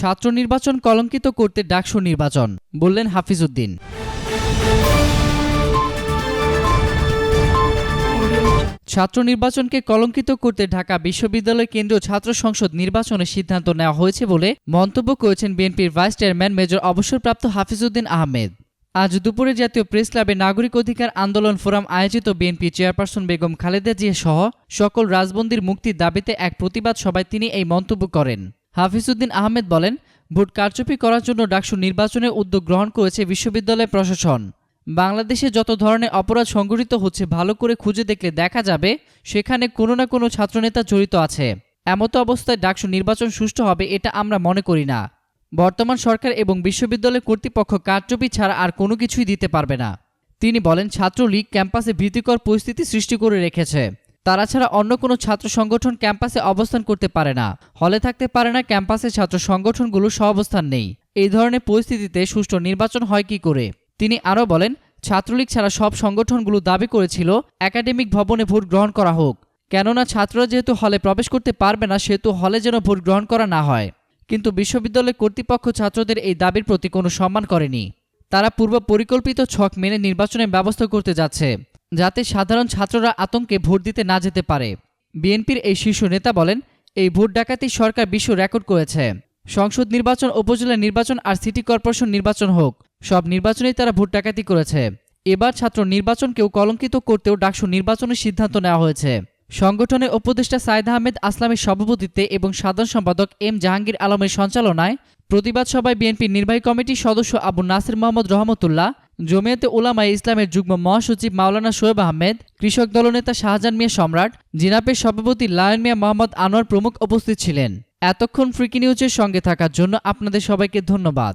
ছাত্র নির্বাচন কলঙ্কিত করতে ডাকসু নির্বাচন, বললেন হাফিজউদ্দিন। ছাত্র নির্বাচনকে কলঙ্কিত করতে ঢাকা বিশ্ববিদ্যালয় কেন্দ্রীয় ছাত্র সংসদ নির্বাচনের সিদ্ধান্ত নেওয়া হয়েছে বলে মন্তব্য করেছেন বিএনপির ভাইস চেয়ারম্যান মেজর অবসরপ্রাপ্ত হাফিজউদ্দিন আহমেদ। আজ দুপুরে জাতীয় প্রেস ক্লাবে নাগরিক অধিকার আন্দোলন ফোরাম আয়োজিত বিএনপি চেয়ারপারসন বেগম খালেদা জিয়া সহ সকল রাজবন্দির মুক্তির দাবিতে এক প্রতিবাদ সভায় তিনি এই মন্তব্য করেন। হাফিজউদ্দিন আহমেদ বলেন, ভোট কারচুপি করার জন্য ডাকসু নির্বাচনের উদ্যোগ গ্রহণ করেছে বিশ্ববিদ্যালয় প্রশাসন। বাংলাদেশে যত ধরনের অপরাধ সংঘটিত হচ্ছে, ভালো করে খুঁজে দেখলে দেখা যাবে সেখানে কোনো না কোনো ছাত্রনেতা জড়িত আছে। এমতো অবস্থায় ডাকসু নির্বাচন সুষ্ঠু হবে এটা আমরা মনে করি না। বর্তমান সরকার এবং বিশ্ববিদ্যালয় কর্তৃপক্ষ কারচুপি ছাড়া আর কোনো কিছুই দিতে পারবে না। তিনি বলেন, ছাত্রলীগ ক্যাম্পাসে ভীতিকর পরিস্থিতি সৃষ্টি করে রেখেছে। তারা ছাড়া অন্য কোনো ছাত্র সংগঠন ক্যাম্পাসে অবস্থান করতে পারে না। হলে থাকতে পারে না ক্যাম্পাসে ছাত্র সংগঠনগুলো সহাবস্থান নেই। এই ধরনের পরিস্থিতিতে সুষ্ঠু নির্বাচন হয় কি করে? তিনি আরও বলেন, ছাত্রলীগ ছাড়া সব সংগঠনগুলো দাবি করেছিল, একাডেমিক ভবনে ভোট গ্রহণ করা হোক। কেননা ছাত্ররা যেহেতু হলে প্রবেশ করতে পারবে না, সেহেতু হলে যেন ভোট গ্রহণ করা না হয়। কিন্তু বিশ্ববিদ্যালয় কর্তৃপক্ষ ছাত্রদের এই দাবির প্রতি কোনো সম্মান করেনি। তারা পূর্ব পরিকল্পিত ছক মেনে নির্বাচনের ব্যবস্থা করতে যাচ্ছে। যাতে সাধারণ ছাত্ররা আতঙ্কে ভোট দিতে না যেতে পারে। বিএনপির এই শীর্ষ নেতা বলেন, এই ভোট ডাকাতি সরকার বিশ্ব রেকর্ড করেছে। সংসদ নির্বাচন, উপজেলা নির্বাচন আর সিটি কর্পোরেশন নির্বাচন হোক, সব নির্বাচনেই তারা ভোট ডাকাতি করেছে। এবার ছাত্র নির্বাচনকেও কলঙ্কিত করতেও ডাকসু নির্বাচনের সিদ্ধান্ত নেওয়া হয়েছে। সংগঠনের উপদেষ্টা সাইদ আহমেদ আসলামের সভাপতিত্বে এবং সাধারণ সম্পাদক এম জাহাঙ্গীর আলমের সঞ্চালনায় প্রতিবাদ সভায় বিএনপির নির্বাহী কমিটির সদস্য আবু নাসির মোহাম্মদ রহমতুল্লাহ জমিয়তে উলামায়ে ইসলামের যুগ্ম মহাসচিব মাওলানা শোয়েব আহমেদ, কৃষক দলনেতা শাহজাহান মিয়া সম্রাট, জিনাপের সভাপতি লায়ন মিয়া মোহাম্মদ আনোয়ার প্রমুখ উপস্থিত ছিলেন। এতক্ষণ ফ্রিকি নিউজের সঙ্গে থাকার জন্য আপনাদের সবাইকে ধন্যবাদ।